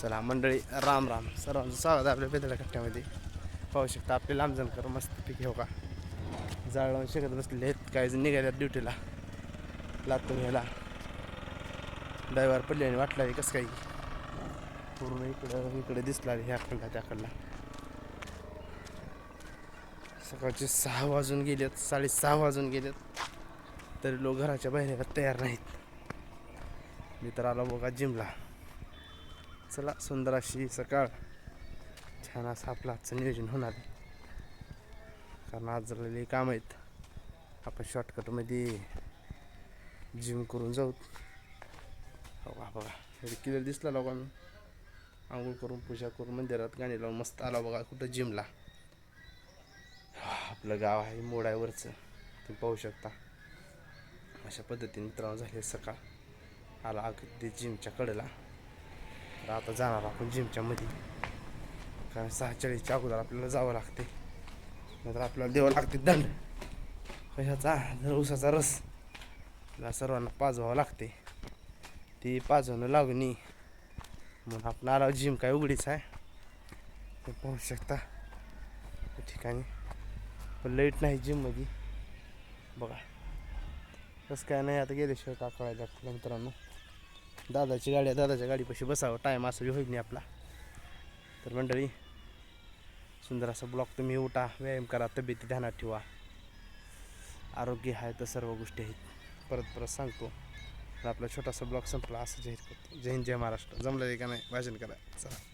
चला मंडळी राम राम. सर्वांचं स्वागत आपल्या बेदळ्या कट्ट्यामध्ये पाहू शकता आपले लांबजणकर पीक घेऊ हो का? जाळ लावून शकत बसलेले आहेत. काही जण निघाल्यात ड्युटीला. लातून ह्याला. ड्रायव्हर पडले आणि वाटला आहे कसं काही पूर्ण इकडं इकडे दिसला ह्या कडला त्याकडला सकाळचे सहा वाजून गेलेत साडेसहा वाजून गेलेत. तरी लोक घराच्या बाहेर तयार नाहीत. मी तर आलो बघा जिमला. चला सुंदर अशी सकाळ. छान असं आपलं आजचं नियोजन होणार आहे. कारण आज झालेली काम आहेत. आपण शॉर्टकटमध्ये जिम करून जाऊ. हो बघा बघा. एवढी क्लिअर दिसला लोकांना. आंघोळ करून पूजा करून मंदिरात गाणी लावून मस्त आला बघा कुठं जिमला आपलं गाव आहे मोडायवरचं तुम्ही पाहू शकता. अशा पद्धतीने मित्रांनो झाले सकाळ. आला अगदी जिमच्या कडेला. तर आता जाणार आपण जिमच्या मध्ये कारण सहा चाळीसच्या अगोदर आपल्याला जावं लागते. नाहीतर आपल्याला द्यावं लागते दंड. कशाचा? जर उसाचा रस. सर्वांना पाजवावं लागते. ती पाजवणं लागणी म्हणून आपण आला जिम काय उघडीच आहे. ते पाहू शकता. त्या ठिकाणी. पण लाइट नाही जिममध्ये बघा. कसं काय नाही आता गेल्याशिवाय का कळायला आपल्या मित्रांनो? दादाची गाडी दादाच्या गाडीपाशी बसावं. टाईम असं बी होईल नाही आपला. तर मंडळी सुंदर असा ब्लॉक तुम्ही उठा व्यायाम करा तब्येती ध्यानात ठेवा. आरोग्य आहे तर सर्व गोष्टी आहेत. परत परत सांगतो तर आपला छोटासा ब्लॉक संपला असं जाहीर करतो. जय हिंद जय महाराष्ट्र. जमलं आहे का नाही? भाषण करा. चला.